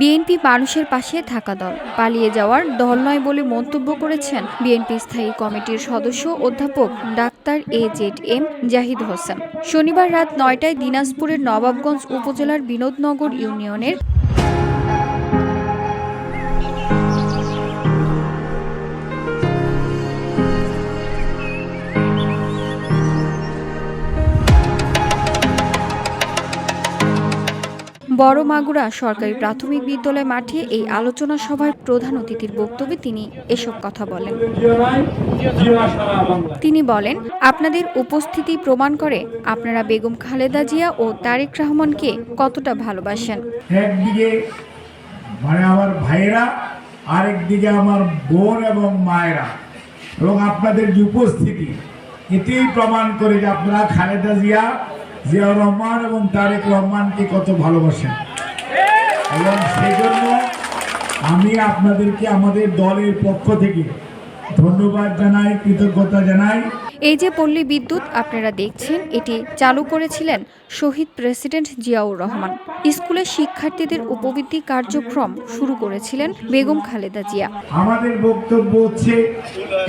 BNP মানুষের পাশে থাকা দল। পালিয়ে যাওয়ার দল নয় বলে মন্তব্য করেছেন বিএনপি স্থায়ী কমিটির সদস্য অধ্যাপক doctor A Z M Zahid Hossain. শনিবার রাত নয়টায় দিনাজপুরের নবাবগঞ্জ উপজেলার বিনোদনগর ইউনিয়নের বড় মাগুরা সরকারি প্রাথমিক বিদ্যালয় মাঠে এই আলোচনা সভায় প্রধান অতিথির বক্তব্যে তিনি এসব কথা বলেন। তিনি বলেন, আপনাদের উপস্থিতি প্রমাণ করে আপনারা বেগম খালেদা জিয়া ও তারেক রহমানকে কতটা ভালোবাসেন। একদিকে মানে আমার ভাইয়েরা, আরেকদিকে আমার বোন এবং মায়েরা। এবং আপনাদের যে উপস্থিতি, এতেই প্রমাণ করে যে আপনারা খালেদা জিয়া জিয়াউর রহমান এবং তারেক রহমানকে কত ভালোবাসেন। এবং সেই জন্য আমি আপনাদেরকে আমাদের দলের পক্ষ থেকে ধন্যবাদ জানাই কৃতজ্ঞতা জানাই। এই যে পল্লী বিদ্যুৎ আপনারা দেখছেন এটি চালু করেছিলেন শহীদ প্রেসিডেন্ট জিয়াউর রহমান। স্কুলের শিক্ষার্থীদের উপবৃত্তি কার্যক্রম শুরু করেছিলেন বেগম খালেদা জিয়া। আমাদের বক্তব্য হচ্ছে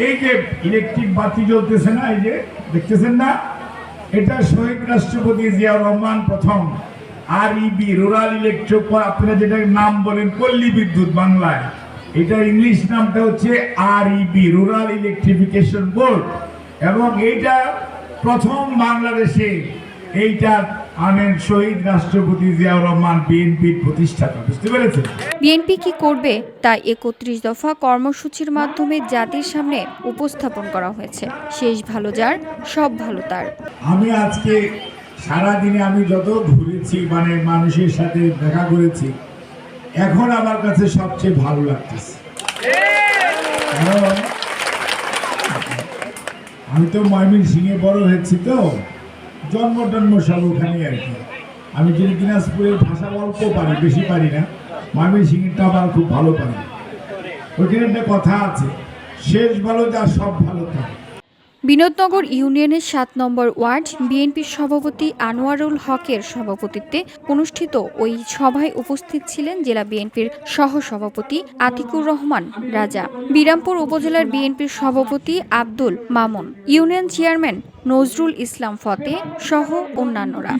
এই যে ইলেকট্রিক বাতি জ্বলতেছে না এই যে দেখতেছেন না? এটা শহীদ রাষ্ট্রপতি জিয়া রহমান প্রথম আর ইবি রুরাল ইলেকট্রিক আপনারা যেটা নাম বলেন পল্লী বিদ্যুৎ বাংলায়। এটা ইংলিশ নামটা হচ্ছে R EB rural electrification board এবং এইটা প্রথম বাংলাদেশে এইটা আনেন শহীদ রাষ্ট্রপতি জিয়াউর রহমান বিএনপির প্রতিষ্ঠাতা বুঝতে পেরেছেন? বিএনপি কি করবে তা একত্রিশ দফা কর্মসূচির মাধ্যমে জাতির সামনে উপস্থাপন করা হয়েছে। শেষ ভালো যার সব ভালো তার। আমি আজকে সারাদিনে আমি যত ঘুরেছি মানে মানুষের সাথে দেখা করেছি এখন আমার কাছে সবচেয়ে ভালো লাগতেছে। কারণ আমি তো ময়মিন সিংয়ে বড় হয়েছি তো। জন্ম টন্ম সব ওখানে আর কি। আমি যদি দিনাজপুরের ভাষা অল্প পারি, বেশি পারি না ময়মনসিংহটা আমার খুব ভালো পারি। ওইখানে একটা কথা আছে, শেষ ভালো যা সব ভালো তার বিনোদনগর ইউনিয়নের সাত নম্বর ওয়ার্ড বিএনপির সভাপতি আনোয়ারুল হকের সভাপতিত্বে অনুষ্ঠিত ওই সভায় উপস্থিত ছিলেন জেলা বিএনপির সহসভাপতি আতিকুর রহমান রাজা, বিরামপুর উপজেলার বিএনপির সভাপতি আব্দুল মামুন, ইউনিয়ন চেয়ারম্যান নজরুল ইসলাম ফতে সহ অন্যান্যরা।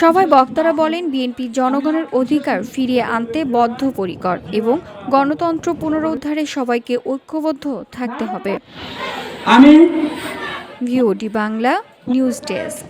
সভায় বক্তারা বলেন বিএনপি জনগণের অধিকার ফিরিয়ে আনতে বদ্ধপরিকর এবং গণতন্ত্র পুনরুদ্ধারে সবাইকে ঐক্যবদ্ধ থাকতে হবে। আমি ভিওডি বাংলা নিউজ ডেস্ক